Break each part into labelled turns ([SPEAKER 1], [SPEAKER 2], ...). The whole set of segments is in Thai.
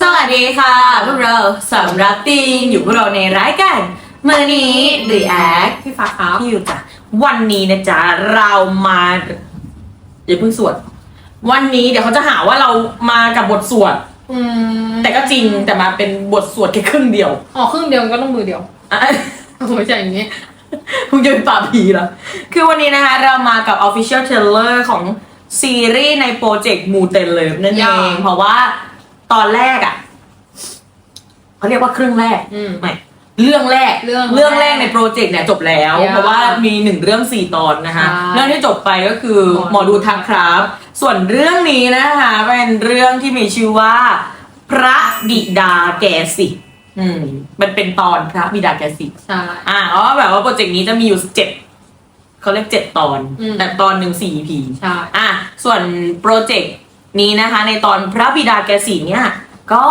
[SPEAKER 1] ค่ะ พวกเราสำรับตีนอยู่พวกเราในรายการเมื่อนี้ React
[SPEAKER 2] พี่ฟ้าครับ
[SPEAKER 1] พี่อยู่จ้ะวันนี้นะจ๊ะเรามาอย่าเพิ่งสวด วันนี้เดี๋ยวเขาจะหาว่าเรามากับบทสวด
[SPEAKER 2] อืม
[SPEAKER 1] แต่ก็จริงแต่มาเป็นบทสวดแค่ครึ่งเดียว
[SPEAKER 2] อ๋อครึ่งเดียวก็ต้องมือเดียว
[SPEAKER 1] อะ
[SPEAKER 2] ไม่ใช่อย่างนี้
[SPEAKER 1] มึงจะเป็นป่าบผีเหรอคือวันนี้นะคะเรามากับ Official Trailer ของซีรีส์ในโปรเจกต์มูเตนเลิฟนั่นเองเพราะว่า ตอนแรกอะเขาเรียกว่าครึ่งแรก
[SPEAKER 2] อืม
[SPEAKER 1] ไม่เรื่องแรก
[SPEAKER 2] เรื่อง
[SPEAKER 1] เรื่องแรกในโปรเจกต์เนี่ยจบแล้ว
[SPEAKER 2] ยาว
[SPEAKER 1] เพราะว่ามีหนึ่งเรื่องสี่ตอนนะคะ
[SPEAKER 2] ใช่
[SPEAKER 1] เรื่องที่จบไปก็คือห
[SPEAKER 2] ห
[SPEAKER 1] ม
[SPEAKER 2] ม
[SPEAKER 1] อ
[SPEAKER 2] อดู
[SPEAKER 1] ดูทางครับ ส่วนเรื่องนี้นะคะเป็นเรื่องที่มีชื่อว่า พระบิดาแกสิ อืม มันเป็นตอนพระบิดาแกสิ
[SPEAKER 2] ใช่
[SPEAKER 1] อ่าเพราะว่าแบบว่าโปรเจกต์นี้จะมีอยู่เจ็ดเขาเรียกเจ็ดตอน
[SPEAKER 2] อืม
[SPEAKER 1] แต่ตอนหนึ่งสี่ EP
[SPEAKER 2] ใช่
[SPEAKER 1] อะส่วนโปรเจกต์ นี้นะคะ ในตอนพระบิดาแกสีเนี่ยก็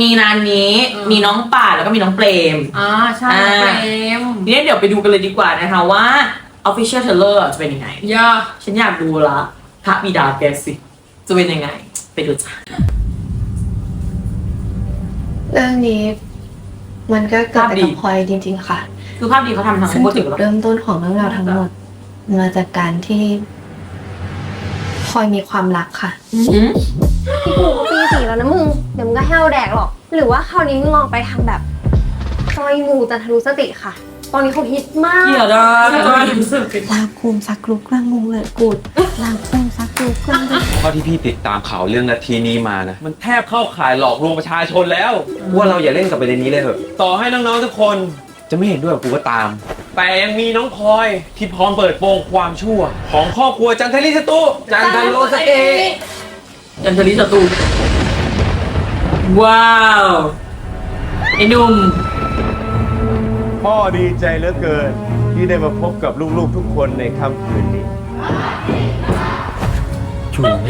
[SPEAKER 1] มีนานนี้มีน้องป่าแล้วก็มีน้องเปรม
[SPEAKER 2] อ่าใช่
[SPEAKER 1] อ่า
[SPEAKER 2] เฟรม
[SPEAKER 1] ทีนี้เดี๋ยวไปดูกันเลยดีกว่านะคะว่า Official Trailer จะเป็นยังไง
[SPEAKER 2] ย่า
[SPEAKER 1] ฉันอยากดูละพระบิดาแกสิจะเป็นยังไง ไปดูจ้ะ
[SPEAKER 3] เรื่องนี้มันก็เกิดไปกับพลอยจริง ๆ ค่ะ
[SPEAKER 1] คือภาพดีเขาทำทั้ง
[SPEAKER 3] ซึ่ง
[SPEAKER 1] โปรเจ
[SPEAKER 3] จุ
[SPEAKER 1] ก
[SPEAKER 3] ด
[SPEAKER 1] ต์แล้ว
[SPEAKER 3] เริ่มต้นของเรื่องราวทั้งหมด มาจากการที่พล อยมีความรักค่ะ
[SPEAKER 1] อืม
[SPEAKER 4] พี่กูก็ปีสี่แล้วนะมึง เดี๋ยวมึงก็แห้วแดกหรอก หรือว่าคราวนี้มึงลองไปทำแบบซอยมูจันทรุสติค่ะ ตอนนี้เขาฮิตมาก
[SPEAKER 1] เกียดอะทำไมรู้สึก
[SPEAKER 3] ลาคุมซักลุกกลางมุงเลยกูดลาคุมซักลุกกลางมุง
[SPEAKER 5] เท่าที่พี่ติดตามข่าวเรื่องนาทีนี้มานะ มันแทบเข้าข่ายหลอกลวงประชาชนแล้ว ว่าเราอย่าเล่นกับประเด็นนี้เลยเถอะ ต่อให้น้องๆทุกคนจะไม่เห็นด้วยกับกูก็ตาม แต่ยังมีน้องพลอยที่พร้อมเปิดโปงความชั่ว ของครอบครัวจันทริสตุจันทโรสเก
[SPEAKER 1] จันทริสตูว้าวไอ้หนุ่ม
[SPEAKER 6] พ่อดีใจเหลือเกิน ที่ได้มาพบกับลูกๆทุกคนในค่ำคืนนี้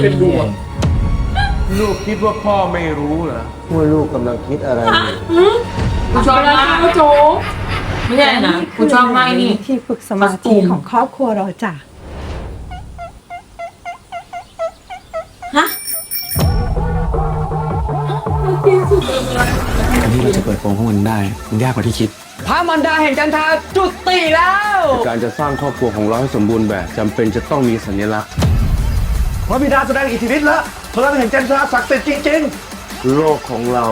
[SPEAKER 6] เป็นดวงลูกคิดว่าพ่อไม่รู้เหรอว่าลูกกำลังคิดอะไรอยู่
[SPEAKER 1] กูชอบมาก
[SPEAKER 2] โจ
[SPEAKER 1] ไม่ใช่นะกูชอบมากไอ้นี่
[SPEAKER 7] ที่ฝึกสมาธิของครอบครัวเราจ้ะ
[SPEAKER 1] ฮะ
[SPEAKER 5] การที่เราจะเปิดโปงพวกมันได้มันยากกว่าที่คิด พระมันดาแห่งจันทราจุติแล้ว
[SPEAKER 6] การจะสร้างครอบครัวของเราให้สมบูรณ์แบบจำเป็นจะต้องมีสัญลักษณ์ พระบิดาแสดงอิทธิฤทธิ์แล้วพลังแห่งจันทราศักดิ์สิทธิ์จริง ๆ โลกของเรา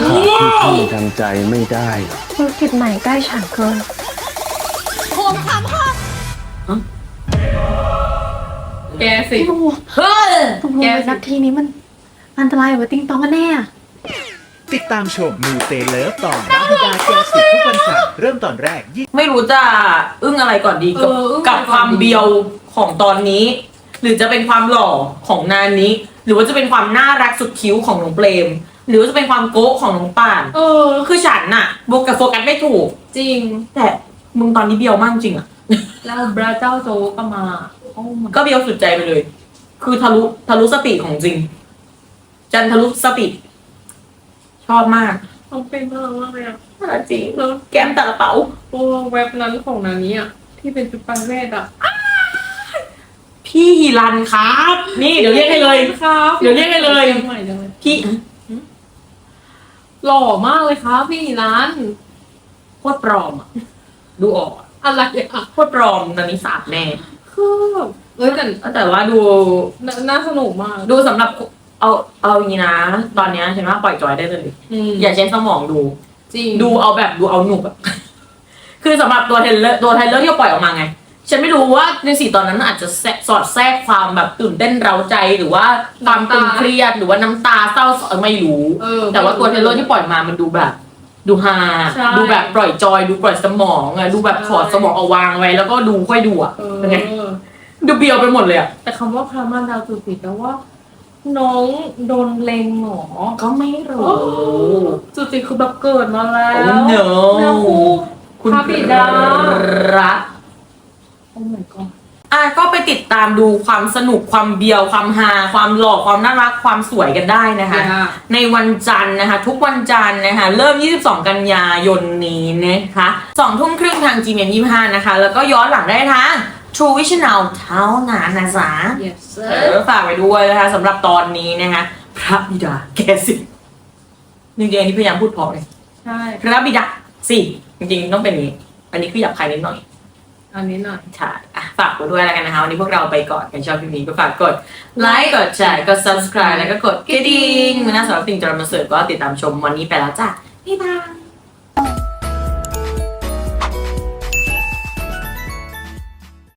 [SPEAKER 6] ขาดที่พึ่งทางใจไม่ได้
[SPEAKER 3] ธุรกิ จใหม่ใกล้ฉันเกิน
[SPEAKER 2] แกสิ
[SPEAKER 1] เฮ้ย
[SPEAKER 3] ตกลงเลยนาทีนี้มันอันตรายกว่าติ้งตองกันแน่อะ
[SPEAKER 8] ติดตามชมมูเตเลิฟตอนพระบิดาแกสิทุกวันเสาร์เริ่มตอนแรก
[SPEAKER 1] ไม่รู้จะอึ้งอะไรก่อนดีกับ
[SPEAKER 2] เอออึ้งอะไร
[SPEAKER 1] ค
[SPEAKER 2] ก่อนดี
[SPEAKER 1] วามเบียวของตอนนี้ หรือจะเป็นความหล่อของนานนี้ หรือว่าจะเป็นความน่ารักสุดคิ้วของน้องเปรม หรือว่าจะเป็นความโก๊ะของน้องป่าน
[SPEAKER 2] เออ
[SPEAKER 1] คือฉันน่ะโบกับโฟกัสไม่ถูก
[SPEAKER 2] จริง
[SPEAKER 1] แต่มึงตอนนี้เบียวมากจริงอะ
[SPEAKER 2] แล้วบราเจ้าโจก็มาโอ้ my
[SPEAKER 1] ก็เบียวสุดใจไปเลย คือทะลุทะลุสติของจริง จันทะลุสติ ชอบมาก
[SPEAKER 2] เขาเป็นมากมากเลยอะ
[SPEAKER 1] จริงแก้มตากระเป๋า
[SPEAKER 2] ตัวเว็บนั้นของนานี้อะที่เป็นจุดปังเวทอะ
[SPEAKER 1] พี่ฮิรันครับ นี่เดี๋ยวเรียกให้เลย
[SPEAKER 2] ครับ
[SPEAKER 1] เดี๋ยวเรียกให้เลย
[SPEAKER 2] ใหม่จังเลย
[SPEAKER 1] พี่
[SPEAKER 2] หล่อมากเลยครับพี่ร้าน
[SPEAKER 1] โคตรปลอมอะดูออกอะ
[SPEAKER 2] อะไรอะ
[SPEAKER 1] โคตรปลอมนันนี้สาบแน่
[SPEAKER 2] คือแบบเอ้ยแต่
[SPEAKER 1] แต่ว่าดู
[SPEAKER 2] น่าน่าสนุกมาก
[SPEAKER 1] ดูสำหรับเอาเอาอย่างนี้นะ ตอนเนี้ยฉันว่าปล่อยจอยได้เลย
[SPEAKER 2] อืม
[SPEAKER 1] อย่าใช้สมองดู
[SPEAKER 2] จริง
[SPEAKER 1] ดูเอาแบบดูเอาหนุกอะคือสำหรับตัวเทรลเลอร์ตัวเทรลเลอร์ที่ปล่อยออกมาไง ฉันไม่รู้ว่าในสี่ตอนนั้นอาจจะแทรกสอดแทรกความแบบตื่นเต้นเร้าใจหรือว่าความตึงเครียดหรือว่าน้ำตาเศร้าเออไม่รู้
[SPEAKER 2] เออ
[SPEAKER 1] แต่ว่าตัวเทรลเลอร์ที่ปล่อยมามันดูแบบ ดูฮา
[SPEAKER 2] ใช่
[SPEAKER 1] ดูแบบปล่อยจอย ดูปล่อยสมองอะดูแบบถอดสมองเอาวางไว้ แล้วก็ดูค่อยดูอะ
[SPEAKER 2] เออ
[SPEAKER 1] เป็นไงดูเบียวไปหมดเลยอะ
[SPEAKER 2] แต่คำว่าพระมารดาจุติแปลว่า น้องโดนเลงหมอ
[SPEAKER 1] ก็ไม่รู้
[SPEAKER 2] จุติคือแบบเกิดมาแล้
[SPEAKER 1] โอ้
[SPEAKER 2] ว
[SPEAKER 1] เน
[SPEAKER 2] แล้วครู
[SPEAKER 1] คุณ
[SPEAKER 2] พระบิดา
[SPEAKER 1] รัก
[SPEAKER 2] โอ้ my god
[SPEAKER 1] อะก็ไปติดตามดูความสนุกความเบียวความฮาความหล่อความน่ารักความสวยกันได้นะคะ
[SPEAKER 2] ค่ะ
[SPEAKER 1] ในวันจันทร์นะคะ ทุกวันจันทร์นะคะ เริ่ม 22 กันยายนนี้นะคะ2ทุ่มครึ่งทาง GMM 25 นะคะ แล้วก็ย้อนหลังได้ทาง True Visional เท่านั้นนะจ๊ะ
[SPEAKER 2] yes
[SPEAKER 1] เออฝากไปด้วยนะคะสำหรับตอนนี้นะคะ พระบิดาแกสิจริงๆอันนี้พยายามพูดเพราะเลย
[SPEAKER 2] ใช่
[SPEAKER 1] พระบิดาสิจริงๆต้องเป็นอย่างนี้ อันนี้คือหยับคายนิดหน่อย
[SPEAKER 2] อันนี้หน่อย
[SPEAKER 1] ใช่อะฝากกดด้วยแล้วกันนะคะ วันนี้พวกเราไปก่อนกันชอบพี่มีก็ฝากกดไลค์กดแชร์กด subscribe แล้วก็กดกระดิ่งนะสำหรับติ่งจอมมาเสิร์ฟก็ติดตามชมวันนี้ไปแล้วจ้ะบ๊ายบาย